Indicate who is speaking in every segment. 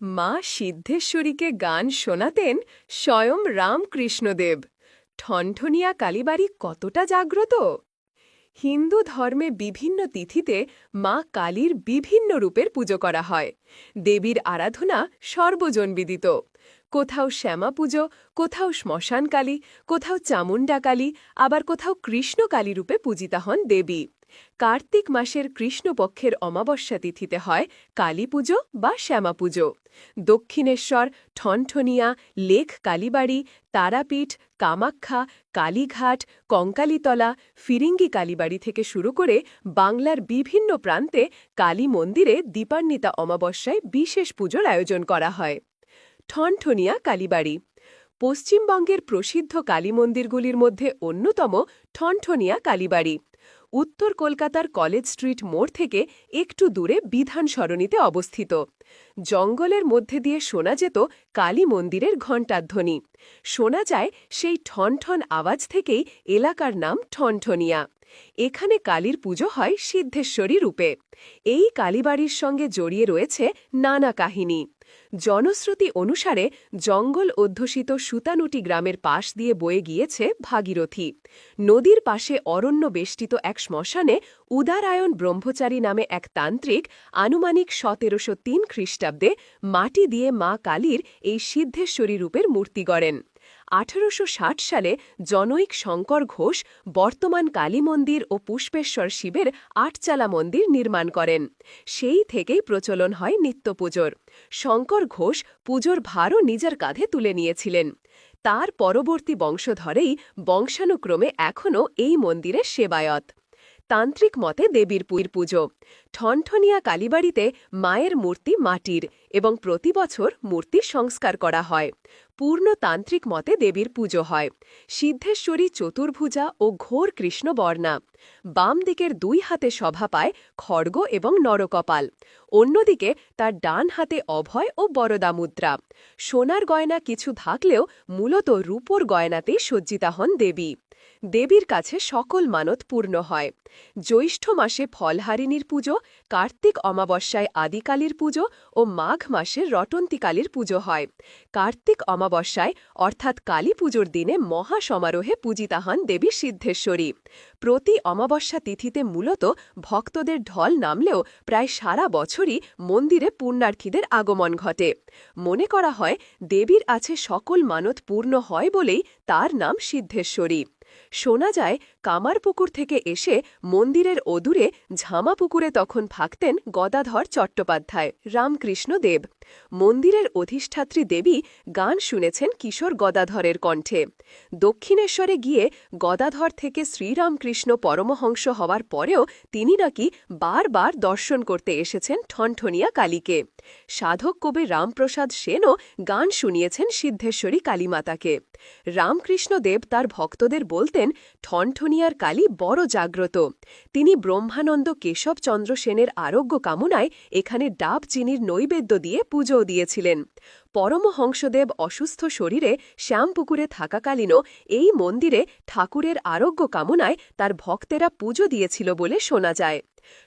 Speaker 1: মা সিদ্ধেশ্বরীকে গান শোনাতেন স্বয়ং রামকৃষ্ণদেব। ঠনঠনিয়া কালীবাড়ি কতটা জাগ্রত? হিন্দু ধর্মে বিভিন্ন তিথিতে মা কালীর বিভিন্ন রূপের পুজো করা হয়। দেবীর আরাধনা সর্বজনবিদিত। কোথাও শ্যামা পুজো কোথাও শ্মশান কালী কোথাও চামুণ্ডা কালী আবার কোথাও কৃষ্ণকালী রূপে পূজিতা হন দেবী। কার্তিক মাসের কৃষ্ণপক্ষের অমাবস্যা তিথিতে হয় কালী পুজো বা শ্যামা পুজো। দক্ষিণেশ্বর, ঠনঠনিয়া লেখ কালীবাড়ি, তারাপীঠ, কামাখ্যা, কালীঘাট, কঙ্কালীতলা, ফিরিঙ্গি কালীবাড়ি থেকে শুরু করে বাংলার বিভিন্ন প্রান্তে কালী মন্দিরে দীপান্বিতা অমাবস্যায় বিশেষ পুজোর আয়োজন করা হয়। ঠনঠনিয়া কালীবাড়ি। পশ্চিমবঙ্গের প্রসিদ্ধ কালী মন্দিরগুলির মধ্যে অন্যতম ঠনঠনিয়া কালীবাড়ি। উত্তর কলকাতার কলেজ স্ট্রিট মোড় থেকে একটু দূরে বিধান সরণিতে অবস্থিত। জঙ্গলের মধ্যে দিয়ে শোনা যেত কালী মন্দিরের ঘণ্টাধ্বনি। শোনা যায় সেই ঠনঠন আওয়াজ থেকেই এলাকার নাম ঠনঠনিয়া। এখানে কালীর পুজো হয় সিদ্ধেশ্বরী রূপে। এই কালীবাড়ির সঙ্গে জড়িয়ে রয়েছে নানা কাহিনী। জনশ্রুতি অনুসারে জঙ্গল অধ্যুষিত সুতানুটি গ্রামের পাশ দিয়ে বয়ে গিয়েছে ভাগীরথী। নদীর পাশে অরণ্য বেষ্টিত এক শ্মশানে উদারায়ণ ব্রহ্মচারী নামে এক তান্ত্রিক আনুমানিক সতেরোশো তিন খ্রিস্টাব্দে মাটি দিয়ে মা কালীর এই সিদ্ধেশ্বরী রূপের মূর্তি গড়েন। আঠারোশো ষাট সালে জনৈক শঙ্কর ঘোষ বর্তমান কালী মন্দির ও পুষ্পেশ্বর শিবের আটচালা মন্দির নির্মাণ করেন। সেই থেকেই প্রচলন হয় নিত্য পুজোর শঙ্কর ঘোষ পুজোর ভারও নিজের কাঁধে তুলে নিয়েছিলেন। তার পরবর্তী বংশধরেই বংশানুক্রমে এখনও এই মন্দিরের সেবায়ত। তান্ত্রিক মতে দেবীর পুর পুজো। ঠনঠনিয়া কালীবাড়িতে মায়ের মূর্তি মাটির এবং প্রতি বছর মূর্তি সংস্কার করা হয়। পূর্ণ তান্ত্রিক মতে দেবীর পুজো হয়। সিদ্ধেশ্বরী চতুর্ভুজা ও ঘোর কৃষ্ণবর্ণা। বাম দিকের দুই হাতে সভা পায় খড়গ এবং নরকপাল। অন্যদিকে তার ডান হাতে অভয় ও বরদা মুদ্রা। সোনার গয়না কিছু থাকলেও মূলত রূপোর গয়নাতেই সজ্জিতা হন দেবী। দেবীর কাছে সকল মানত পূর্ণ হয়। জ্যৈষ্ঠ মাসে ফলহারিণীর পুজো, কার্তিক অমাবস্যায় আদিকালীর পুজো ও মাঘ মাসে রটন্তিকালীর পুজো হয়। কার্তিক অমাবস্যায়, অর্থাৎ কালী পুজোর দিনে মহা সমারোহে পূজিতা হন দেবী সিদ্ধেশ্বরী। প্রতি অমাবস্যা তিথিতে মূলত ভক্তদের ঢল নামলেও প্রায় সারা বছরই মন্দিরে পুণ্যার্থীদের আগমন ঘটে। মনে করা হয়, দেবীর আছে সকল মানত পূর্ণ হয় বলেই তার নাম সিদ্ধেশ্বরী। শোনা যায় কামারপুকুর থেকে এসে মন্দিরের অদূরে ঝামাপুকুরে তখন থাকতেন গদাধর চট্টোপাধ্যায়, রামকৃষ্ণ দেব। মন্দিরের অধিষ্ঠাত্রী দেবী গান শুনেছেন কিশোর গদাধরের কণ্ঠে। দক্ষিণেশ্বরে গিয়ে গদাধর থেকে শ্রীরামকৃষ্ণ পরমহংস হওয়ার পরেও তিনি নাকি বারবার দর্শন করতে এসেছেন ঠনঠনিয়া কালীকে। সাধক কবি রামপ্রসাদ সেনও গান শুনিয়েছেন সিদ্ধেশ্বরী কালীমাতাকে। রামকৃষ্ণ দেব তার ভক্তদের বলতেন ঠনঠনিয়ার কালী বড় জাগ্রত। তিনি ব্রহ্মানন্দ কেশবচন্দ্র সেনের আরোগ্য কামনায় এখানে ডাব চিনির নৈবেদ্য দিয়ে পুজোও দিয়েছিলেন। পরমহংসদেব অসুস্থ শরীরে শ্যামপুকুরে থাকাকালীনও এই মন্দিরে ঠাকুরের আরোগ্য কামনায় তার ভক্তেরা পুজো দিয়েছিল বলে শোনা যায়।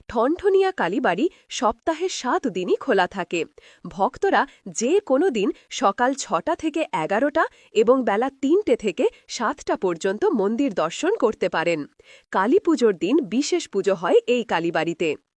Speaker 1: ঠনঠনিয়া কালীবাড়ি সপ্তাহে সাত দিনই খোলা থাকে। ভক্তরা যে কোনো দিন সকাল ছটা থেকে এগারোটা এবং বেলা তিনটে থেকে সাতটা পর্যন্ত মন্দির দর্শন করতে পারেন। কালী দিন বিশেষ পুজো হয় এই কালীবাড়িতে।